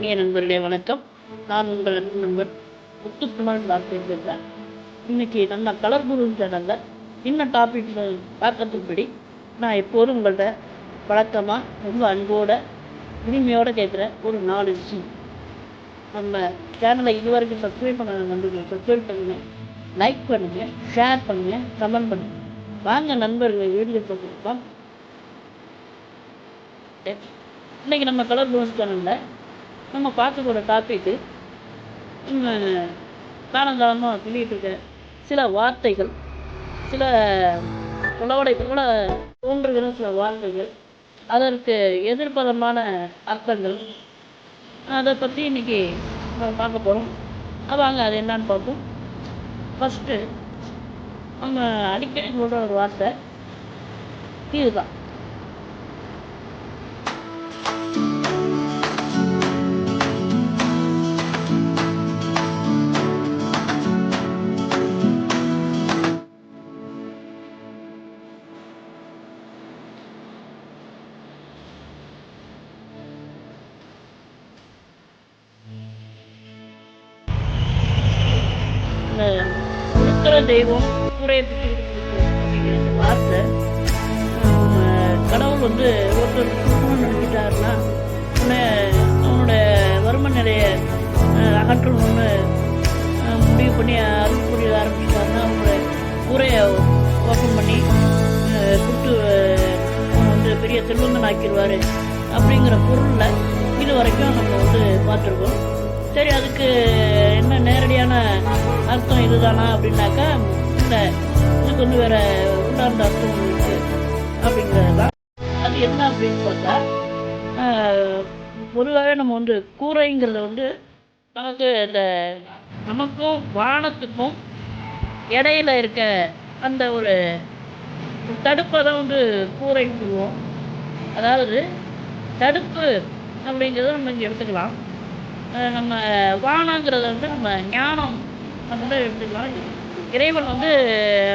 இனிய நண்பர்களே வணக்கம். நான் உங்கள் நண்பர் முத்துக்குமார் டாக்டர் பேசுகிறேன் இன்னைக்கு நம்ம கலர் குரு சேனலில் என்ன டாபிக் பார்க்கறதுக்குப்படி நான் எப்போதும் உங்கள்கிட்ட வழக்கமாக ரொம்ப அன்போட இனிமையோடு கேட்குற ஒரு நாலு விஷயம். நம்ம சேனலை இது வரைக்கும் சப்ஸ்கிரைப் பண்ண நண்பர்கள் சப்ஸ்கிரைப் பண்ணுங்க. லைக் பண்ணுங்க ஷேர் பண்ணுங்க கமெண்ட் பண்ணுங்க. வாங்க நண்பர்கள் வீடியோ பார்க்கலாம். இன்னைக்கு நம்ம கலர் போஸ் சேனலில் நம்ம பார்க்க டாப்பிக்கு காலங்காலமாக சொல்லிட்டு இருக்கேன் சில வார்த்தைகள் சில உலகோட கூட தோன்றுகிற சில வார்த்தைகள் அதற்கு எதிர்ப்பதமான அர்த்தங்கள் அதை பற்றி இன்னைக்கு பார்க்க போகிறோம் வாங்க அது என்னன்னு பார்ப்போம். ஃபஸ்ட்டு நம்ம அடிக்கடி சொல்கிற ஒரு வார்த்தை இதுதான். உருக்கிற தெய்வம் கூரையை பிடிச்சி வார்த்தை கடவுள் வந்து ஒருத்தர் குடும்பம் நினைச்சிட்டாருன்னா உடனே அவனோட வறுமை நிலையை அகற்றணும்னு முடிவு பண்ணி அருள் புரிய ஆரம்பிச்சிட்டாருன்னா அவங்களோட கூரையை ஓப்பன் பண்ணி அஹ், கொடுத்து வந்து பெரிய செல்வந்தன் ஆக்கிடுவார் அப்படிங்கிற பொருளில் இது வரைக்கும் நம்ம வந்து பார்த்துருக்கோம். சரி அதுக்கு என்ன நேரடியான அர்த்தம் இதுதானா அப்படின்னாக்கா இந்த இதுக்கு வந்து வேற உண்டார்ந்த அர்த்தம் இருக்கு அப்படிங்கிறது தான் அது என்ன அப்படின்னு பார்த்தா பொதுவாகவே நம்ம வந்து கூரைங்கிறத வந்து நமக்கு இந்த நமக்கும் வானத்துக்கும் இடையில இருக்க அந்த ஒரு தடுப்பை தான் வந்து கூரைன்னு சொல்லுவோம். அதாவது தடுப்பு அப்படிங்கிறத நம்ம இங்கே எடுத்துக்கலாம். நம்ம வானங்கிறத வந்து நம்ம ஞானம் வந்து எடுத்துக்கலாம் இறைவன் வந்து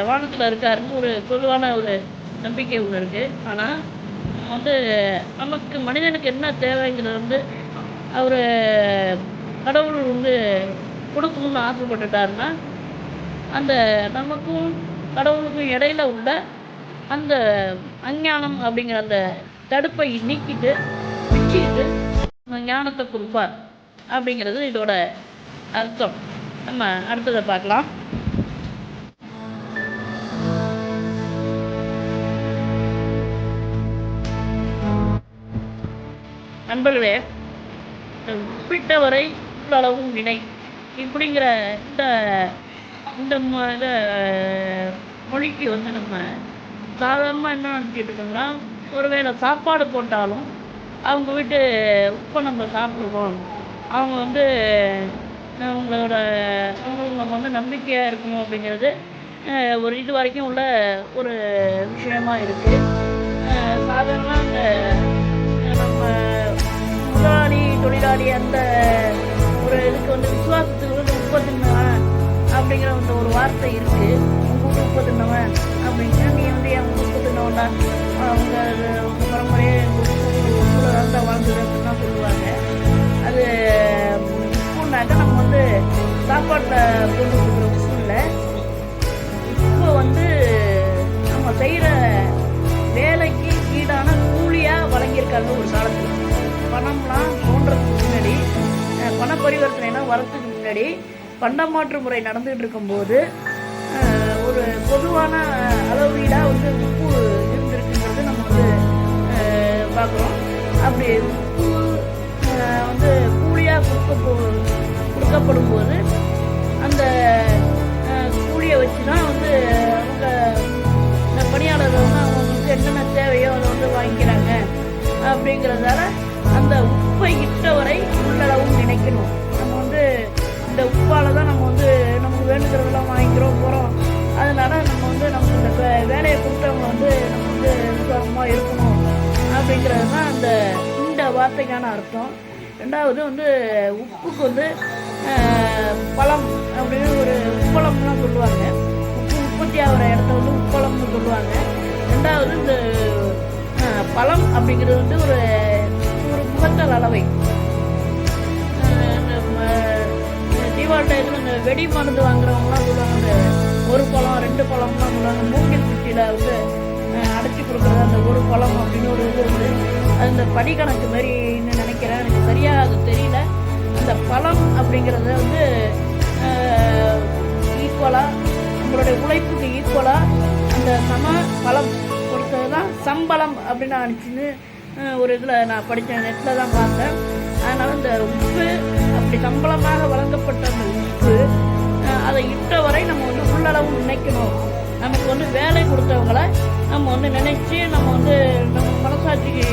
வானத்தில் இருக்காருன்னு ஒரு பொதுவான ஒரு நம்பிக்கை ஒன்று இருக்குது ஆனால் வந்து நமக்கு மனிதனுக்கு என்ன தேவைங்கிறது வந்து அவர் கடவுள் வந்து கொடுக்கணும்னு ஆசைப்பட்டுட்டாருன்னா அந்த நமக்கும் கடவுளுக்கும் இடையில உள்ள அந்த அஞ்ஞானம் அப்படிங்கிற அந்த தடுப்பை நீக்கிட்டு வச்சுக்கிட்டு ஞானத்தை கொடுப்பார். அப்படிங்கிறது இதோட அர்த்தம். நம்ம அடுத்ததை பார்க்கலாம். நண்பர்களே உப்பிட்டவரை உள்ளளவும் வினை. இப்படிங்கிற இந்த இந்த மொழிக்கு வந்து நம்ம சாதாரணமாக என்ன நினச்சிட்டு இருக்கோம்னா ஒருவேளை சாப்பாடு போட்டாலும் அவங்க வீட்டு உப்பை நம்ம சாப்பிடுவோம். அவங்க வந்து அவங்களோட அவங்களுக்கு நம்ம வந்து நம்பிக்கையாக இருக்கணும் அப்படிங்கிறது ஒரு இது வரைக்கும் உள்ள ஒரு விஷயமா இருக்குது சாதாரண அந்த நம்ம முதலாளி தொழிலாளி அந்த ஒரு இதுக்கு வந்து விசுவாசத்துக்கு வந்து உப்பு அப்படிங்கிற அந்த ஒரு வார்த்தை இருக்கு. உங்க வீட்டு உப்பு அப்படின்னா நீ வந்து என் உப்பு அவங்க அது உங்க பரம்பரையே எங்க தான் வாழ்ந்தது அப்படின்னு தான் சொல்லுவாங்க. அது உப்புனாக்கா நம்ம வந்து சாப்பாட்டில் போட்டு கொடுக்குற உப்பு இப்போ வந்து நம்ம செய்கிற வேலைக்கு ஈடான கூலியாக வழங்கியிருக்காங்க ஒரு காலத்தில் பணம்லாம் தோன்றதுக்கு முன்னாடி பண பரிவர்த்தனைலாம் வரத்துக்கு முன்னாடி பண்டமாற்று முறை நடந்துகிட்டு இருக்கும்போது ஒரு பொதுவான அளவீடாக வந்து உப்பு இருந்திருக்குங்கிறது நம்ம வந்து பார்க்குறோம். அப்படி வந்து கூலியாக கொடுக்க போ கொடுக்கப்படும் போது அந்த கூலியை வச்சு தான் வந்து அவங்க இந்த பணியாளர்கள் வந்து அவங்களுக்கு என்னென்ன தேவையோ அதை வந்து வாங்கிக்கிறாங்க அப்படிங்கிறதால அந்த உப்பை இட்டவரை உள்ளளவும் நினைக்கணும். நம்ம வந்து இந்த உப்பால் தான் நம்ம வந்து நமக்கு வேணுங்கிறதெல்லாம் வாங்கிக்கிறோம் போகிறோம் அதனால நம்ம வந்து நமக்கு இந்த வே- வேலையை கொடுத்தவங்க வந்து நம்ம வந்து விசுவாசமாக இருக்கணும் அப்படிங்கிறது தான் அந்த இந்த வார்த்தைக்கான அர்த்தம். ரெண்டாவது வந்து உப்புக்கு வந்து பழம் அப்படின்னு ஒரு உப்பளம்லாம் சொல்லுவாங்க. உப்பு உற்பத்தி ஆகிற இடத்த வந்து உப்பளம்னு சொல்லுவாங்க. ரெண்டாவது இந்த பழம் அப்படிங்கிறது வந்து ஒரு ஒரு முகத்தல் அளவை. தீபாவளி டயத்தில் இந்த வெடி மருந்து வாங்குறவங்கலாம் சொல்லுவாங்க. அந்த ஒரு பழம் ரெண்டு பழம்லாம் சொல்லுவாங்க. மூங்கில் குட்டியில் வந்து அடைச்சி கொடுக்குறது அந்த ஒரு பழம் அப்படின்னு ஒரு இது வந்து அது இந்த படிக்கணக்கு மாதிரி நினைக்கிறேன். எனக்கு சரியாக அது தெரியல. அந்த பழம் அப்படிங்கிறத வந்து ஈக்குவலாக நம்மளுடைய உழைப்புக்கு ஈக்குவலாக அந்த சம பழம் கொடுத்தது தான் சம்பளம் அப்படின்னு நினச்சின்னு ஒரு இதில் நான் படித்தேன் நெட்டில் தான் பார்த்தேன். அதனால் இந்த உப்பு அப்படி சம்பளமாக வழங்கப்பட்ட அந்த உப்பு அதை இட்ட வரை நம்ம வந்து உள்ளளவு நினைக்கணும். நமக்கு வந்து வேலை கொடுத்தவங்கள நம்ம வந்து நினைச்சு நம்ம வந்து நம்ம மனசாட்சிக்கு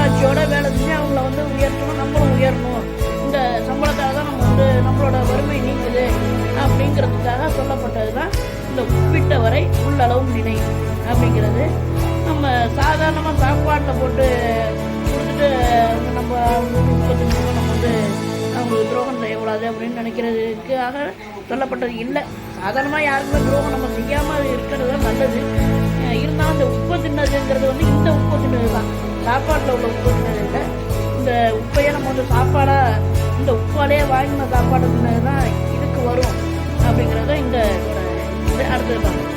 மனசாட்சியோட வேலை செஞ்சு அவங்கள வந்து உயர்த்தணும் நம்மளும் உயரணும். இந்த சம்பளத்தால் தான் நம்ம வந்து நம்மளோட வறுமை நீங்குது அப்படிங்கிறதுக்காக சொல்லப்பட்டது தான் இந்த உப்பிட்ட வரை உள்ளளவும் நினை அப்படிங்கிறது. நம்ம சாதாரணமாக சாப்பாட்டில் போட்டு கொடுத்துட்டு நம்ம முப்பத்தி நம்ம வந்து அவங்களுக்கு துரோகம் செய்யக்கூடாது அப்படின்னு நினைக்கிறதுக்காக சொல்லப்பட்டது இல்லை. சாதாரணமாக யாருக்குமே துரோகம் நம்ம செய்யாமல் இருக்கிறது தான் நல்லது. இருந்தாலும் இந்த உப்பு தின்னதுங்கிறது வந்து இந்த உப்பு தின்னது தான் சாப்பாட்டில் உள்ள உப்பு இல்லை. இந்த உப்பையே நம்ம வந்து சாப்பாடாக இந்த உப்பாலே வாங்கின சாப்பாடு தின்னது தான் இதுக்கு வரும் அப்படிங்கிறத இந்த அடுத்தது பார்ப்போம்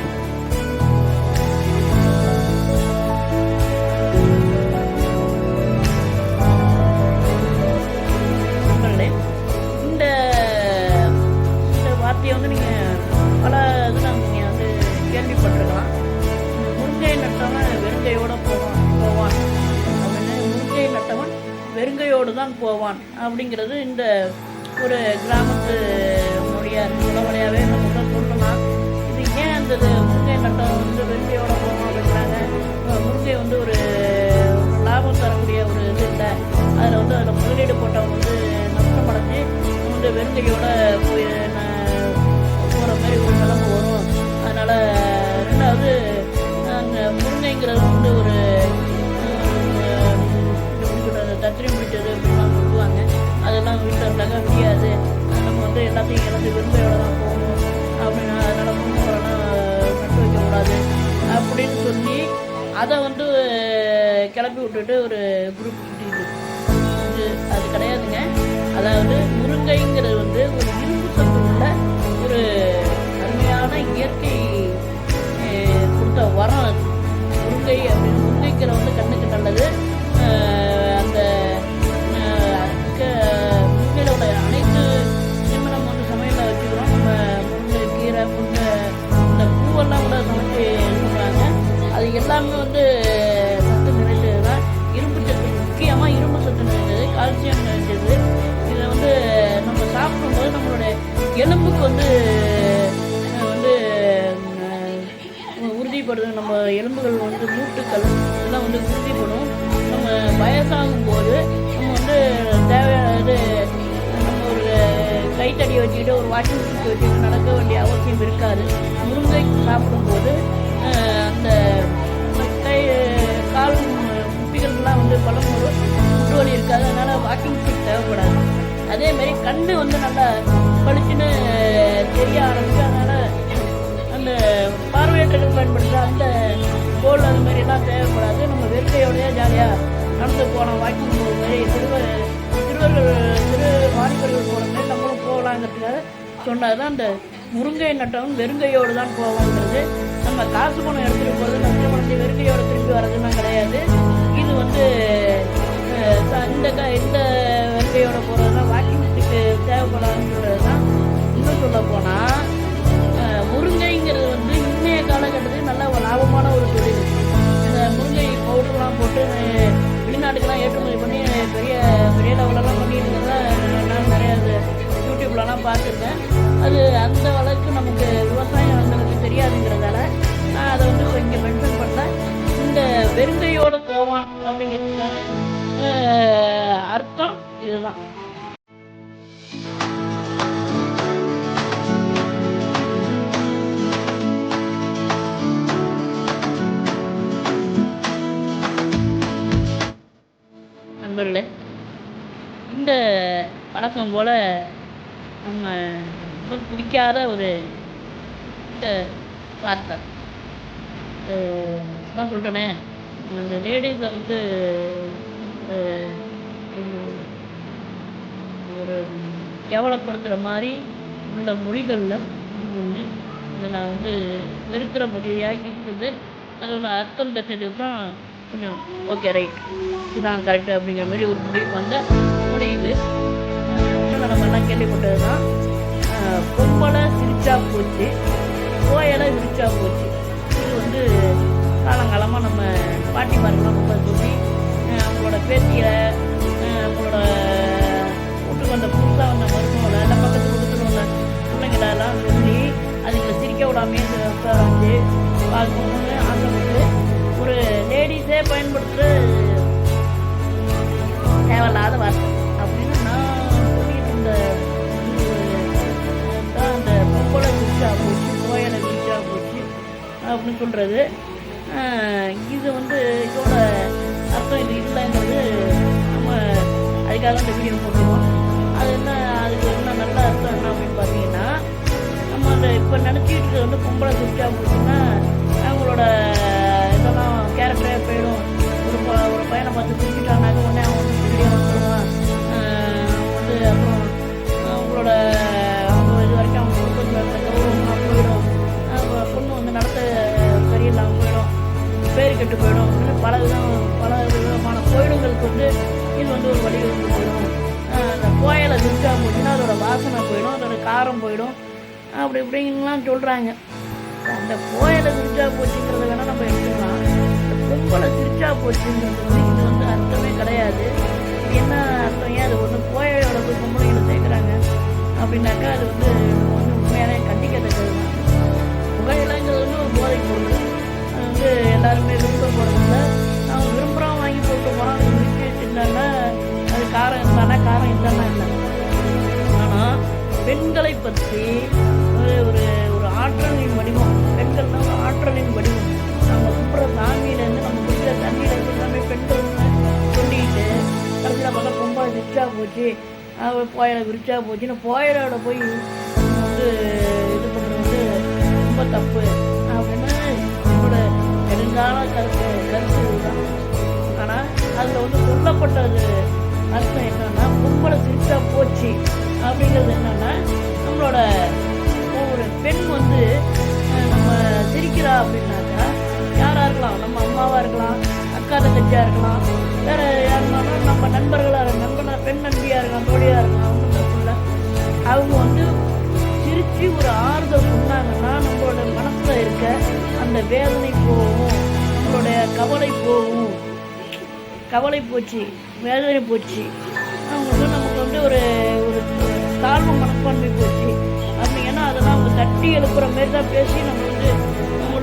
அப்படிங்கிறது இந்த ஒரு கிராமத்து மொழியாக இருக்கு எல்லாத்தையும் இழந்து வெறுங்கையோட தான் போகணும். அப்படின்னு அதனால் முருங்கை மரம்லாம் நட்டு வைக்கக்கூடாது. அப்படின்னு சொல்லி அதை வந்து கிளப்பி விட்டுட்டு ஒரு குரூப் இது அது கிடையாதுங்க. அதாவது முருங்கைங்கிறது வந்து ஒரு இரும்பு சத்து உள்ள ஒரு அருமையான இயற்கை அஹ், கொடுத்த வரம் முருங்கை அப்படின்னு முருங்கைக்கீரை வந்து கண்ணுக்கு நல்லது. வந்து மூட்டுக்கள் எல்லாம் வந்து உறுதிப்படும் நம்ம வயசாகும் போது நம்ம வந்து தேவையானது நம்ம ஒரு கைத்தடி வச்சுக்கிட்டு ஒரு வாக்கிங் மிஷின் வச்சுக்கிட்டு நடக்க வேண்டிய அவசியம் இருக்காது. முருங்கை சாப்பிடும்போது அந்த கை கால் முட்டிகளுக்கெல்லாம் வந்து பழம் வரும் முட்டு வலி இருக்காது. அதனால் வாக்கிங் ஸ்டிக் தேவைப்படாது. அதே மாதிரி கண்ணு வந்து நல்லா பளிச்சுன்னு தெரிய ஆரம்பிச்சு அதனால் அந்த பார்வையற்றர்கள் பயன்படுத்துகிற அந்த மாதிரிலாம் தேவைப்படாது. நம்ம வெறுக்கையோடய ஜாலியாக நடந்து போகலாம் வாக்கிங் போகிற மாதிரி சிறுவர் சிறுவர்கள் திரு வாலிபர்கள் போகிற மாதிரி நம்மளும் போகலாங்கிறதுக்காக சொன்னது தான் அந்த முருங்கை நட்டவன் வெறுங்கையோடு தான் போவோங்கிறது நம்ம காசு பணம் எடுத்துகிட்டு போகிறது நஷ்டமடைஞ்சு வெறுங்கையோடு திரும்பி வர்றதுலாம் கிடையாது. இது வந்து இந்த க இந்த வெறுங்கையோடு போகிறது தான் வாக்கிங் இதுதான். நண்பர்களே இந்த பழக்கம் போல் நம்ம ரொம்ப பிடிக்காத ஒரு இந்த வார்த்தை. அஹ் நான் அந்த லேடிஸை வந்து ஒரு கேவலப்படுத்துகிற மாதிரி உள்ள மொழிகளில் இது ஒன்று இதை நான் வந்து வெறுக்கிற மொழியாக இருக்குது அதோட அர்த்தம் தெரிஞ்சது தான் கொஞ்சம் ஓகே ரைட் இதுதான் கரெக்டு அப்படிங்கிற மாதிரி ஒரு முடிவுக்கு வந்த முடியுது இன்னும் நம்ம எல்லாம் கேள்விப்பட்டது தான் பொம்பளை சிரிச்சா போச்சு கோயலை விரிச்சா போச்சு. இது வந்து காலங்காலமாக நம்ம பாட்டிமார்கள்லாம் ரொம்ப சொல்லி அவங்களோட பேத்தியை அவங்களோட அந்த புதுசாக வந்த மருமகளை எல்லாம் பக்கத்து கொடுத்துருவோம்ல பிள்ளைங்களை எல்லாம் சொல்லி அதுங்களை சிரிக்க விடாமையே உட்கார பார்க்கணும்னு ஆசைப்பட்டு ஒரு லேடிஸே பயன்படுத்துகிற தேவையில்லாத வார்த்தை. அப்படின்னு நான் சொல்லிட்டு இருந்த அந்த பொம்பளை விரிச்சா போச்சு கோயலை விரிச்சா போச்சு அப்படின்னு சொல்கிறது இது வந்து இதோட அர்த்தம் இது இல்லைங்கிறது நம்ம அதுக்காக இந்த வீடியோ போட்டுருவோம் அது என்ன அதுக்கு என்ன நல்ல அர்த்தம் என்ன அப்படின்னு பார்த்தீங்கன்னா நம்ம அந்த இப்போ நினச்சிக்கிட்டு இருக்கிறது வந்து பொம்பளை விரிச்சா போச்சுன்னா அவங்களோட இதெல்லாம் கேரக்டரே போயிடும். ஒரு ப- ஒரு பையனை பார்த்து பிடிச்சிட்டாங்கனாக்க உடனே அவன் வந்து வீடியோ வந்துடுவான். வந்து அப்புறம் அவங்களோட அவங்க இது வரைக்கும் அவங்க குடும்பத்தில் கௌரவமாக போயிடும். அவங்க பொண்ணு வந்து நடத்த சரியில்லாமல் போயிடும். பேர் கெட்டு போயிடும். அப்படின்னு பல விதம் பல விதமான கோயில்களுக்கு வந்து இது வந்து ஒரு வழி வந்து போயிடும். கோயிலை விரிச்சா போச்சுன்னா அதோட வாசனை போயிடும் அதோட காரம் போயிடும். அப்படி இப்படிங்கலாம் சொல்கிறாங்க அந்த கோயிலை விரிச்சா போச்சுங்கிறத வேணால் நம்ம எடுத்துக்கலாம். இந்த பொம்பளை சிரிச்சா போச்சுங்கிறது வந்து இது வந்து அர்த்தமே கிடையாது. இது என்ன அர்த்தம்? ஏன் அது ஒன்று கோயிலோட போய் பொம்பளைங்களை சேர்க்குறாங்க? அப்படின்னாக்கா அது வந்து நம்ம உண்மையான உண்மையாலே கண்டிக்கத்தக்கது தான் வந்து ஒரு போதைப் பொருள். அது வந்து எல்லாருமே பெண்களை பற்றி ஒரு ஒரு ஒரு ஆற்றலின் வடிவம். பெண்கள் தான் ஒரு ஆற்றலின் வடிவம். நம்ம கும்பிட்ற சாமியிலேருந்து நம்ம குடிக்கிற தண்ணியிலேருந்து எல்லாமே பெண்கள் சொல்லிட்டு கடைசியில் பார்த்தா பொம்பளை விரிச்சா போச்சு போயலை விரிச்சா போச்சுன்னு போயலோட போய் வந்து இது பண்ணுறது வந்து ரொம்ப தப்பு. அப்படின்னு என்னோட நெடுங்கால கருத்து கருத்து தான் ஆனால் அதில் வந்து சொல்லப்பட்டது அர்த்தம் என்னன்னா பொம்பளை சிரிச்சா போச்சு அப்படிங்கிறது என்னன்னா படிக்கிறா அப்படின்னாக்கா யாராக இருக்கலாம் நம்ம அம்மாவாக இருக்கலாம் அக்கா தங்கச்சியாக இருக்கலாம் வேற யாருனாலும் நம்ம நண்பர்களாக இருக்கலாம் நண்பனா பெண் நண்பியாக இருக்கலாம் தோழியாக இருக்கலாம் அவங்க அவங்க வந்து சிரித்து ஒரு ஆறுதல் சொன்னாங்கன்னா நம்மளோட மனசில் இருக்க அந்த வேதனை போகும் நம்மளுடைய கவலை போகும். கவலை போச்சு வேதனை போச்சு. அவங்க வந்து நமக்கு வந்து ஒரு ஒரு தாழ்வு மனப்பான்மை போச்சு. அப்படிங்கன்னா அதெல்லாம் அவங்க தட்டி எழுப்புற மாரி தான் பேசி நம்ம வந்து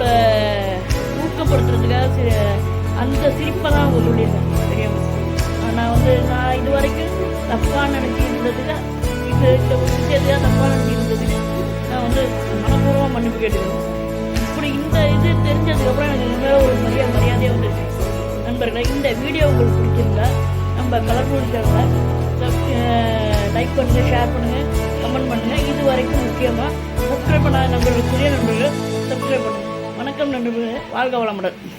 நம்மளோட ஊக்கப்படுத்துறதுக்காக சில அந்த சிரிப்பை தான் அவங்க சொல்லியிருக்காங்க தெரியாம நான் வந்து நான் இது வரைக்கும் தப்பாக நினச்சி இருந்ததுக்கு இது இந்த ஒரு தப்பாக நினச்சி இருந்ததுக்கு நான் வந்து மனப்பூர்வமாக மன்னிப்பு கேட்டுக்கிறேன். இப்படி இந்த இது தெரிஞ்சதுக்கப்புறம் எனக்கு இது ஒரு மரியா மரியாதையாக வந்துருச்சு. நண்பர்களே இந்த வீடியோ உங்களுக்கு பிடிச்சிருந்தா நம்ம கலர்ஃபுல் சேனலில் லைக் பண்ணுங்கள் ஷேர் பண்ணுங்கள் கமெண்ட் பண்ணுங்கள் இது வரைக்கும் முக்கியமாக சப்ஸ்கிரைப் பண்ணாத நண்பர்களுக்குரிய புதிய நண்பர்கள் சப்ஸ்கிரைப் பண்ணுங்கள் வணக்கம் நண்பர்களே. வாழ்க வளமுடன்.